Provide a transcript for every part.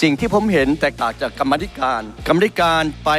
สิ่งที่ผมเห็นแตกต่างจากกรรมธิการ กรรมธิการไป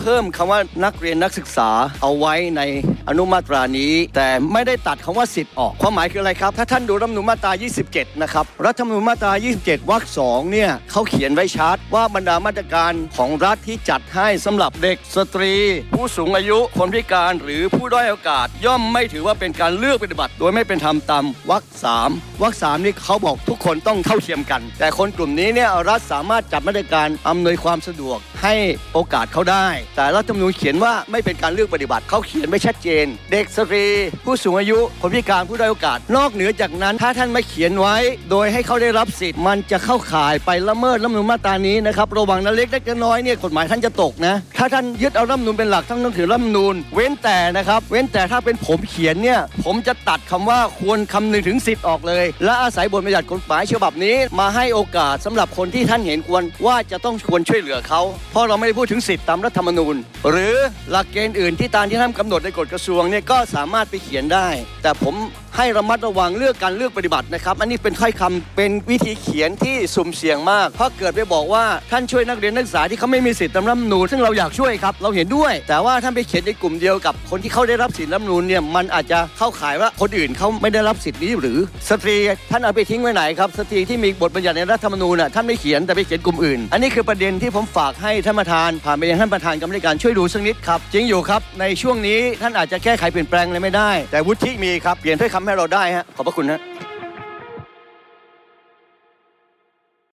เพิ่มคำว่านักเรียนนักศึกษาเอาไว้ในอนุมาตรานี้ แต่ไม่ได้ตัดคำว่าสิทธิ์ออก ความหมายคืออะไรครับ ถ้าท่านดูรัฐมนูญมาตรา 27 นะครับ รัฐมนูญมาตรา 27 วรรคสองเนี่ยเขาเขียนไว้ชัดว่าบรรดามาตรการของรัฐที่จัดให้สำหรับเด็กสตรี ผู้สูงอายุคนพิการหรือผู้ด้อยโอกาส ย่อมไม่ถือว่าเป็นการเลือกปฏิบัติ โดยไม่เป็นธรรมตามวรรคสามวรรคสามนี่เขาบอกทุก คนต้องเท่าเทียมกัน แต่คนกลุ่มนี้เนี่ยรัฐสามารถจัดมาตรการอำนวยความสะดวก ให้โอกาสเขาได้ แต่รัฐธรรมนูญเขียนว่าไม่เป็นการเลือกปฏิบัติเขาเขียนไม่ชัดเจน เด็กสตรี ผู้สูงอายุ คนพิการผู้ด้อยโอกาส นอกเหนือจากนั้น ถ้าท่านไม่เขียนไว้ โดยให้เขาได้รับสิทธิ์มันจะเข้าข่ายไปละเมิดรัฐธรรมนูญมาตรานี้นะครับระวังนะเล็กเล็กน้อยเนี่ยกฎหมายท่านจะตกนะถ้าท่านยึดเอารัฐธรรมนูญเป็นหลักท่านต้องถือรัฐธรรมนูญเว้นแต่นะครับเว้นแต่ถ้าเป็นผมเขียนเนี่ยผมจะตัดคำว่าควรคำนึงถึงสิทธิ์ออกเลย และอาศัยบทบัญญัติกฎหมายฉบับนี้ มาให้โอกาสสำหรับคนที่ท่านเห็นควรว่าจะต้องควรช่วยเหลือเขาเพราะเราไม่ได้พูดถึงสิทธิตามรัฐธรรมนูญ หรือหลักเกณฑ์อื่นที่ตามที่ท่านกำหนดในกฎกระทรวงเนี่ยก็สามารถไปเขียนได้ แต่ผมให้ระมัดระวังเรื่องการเลือกปฏิบัตินะครับอันนี้เป็นถ้อยคำเป็นวิธีเขียนที่สุ่มเสี่ยงมาก เพราะเกิดไปบอกว่าท่านช่วยนักเรียนนักศึกษาที่เขาไม่มีสิทธิตามรัฐธรรมนูญซึ่งเราอยากช่วยครับเราเห็นด้วย แต่ว่าท่านไปเขียนในกลุ่มเดียวกับคนที่เขาได้รับสิทธิรัฐธรรมนูญเนี่ยมันอาจจะเข้าข่ายว่าคนอื่นเขาไม่ได้รับสิทธินี้หรือ สตรีท่านเอาไปทิ้งไว้ไหนครับสตรีที่มีบทบัญญัติในรัฐธรรมนูญน่ะท่านไม่เขียนแต่ไปเขียนกลุ่มอื่น อันนี้คือประเด็นที่ผมฝากให้ท่านประธาน ผ่านไปยังท่านประธานกรรมการช่วยดูสักนิดครับจริงอยู่ครับในช่วงนี้ท่านอาจจะแก้ไขเปลี่ยนแปลงอะไรไม่ได้ แต่วุฒิมีครับเปลี่ยนถ้อยคำให้เราได้ฮะขอบพระคุณฮะ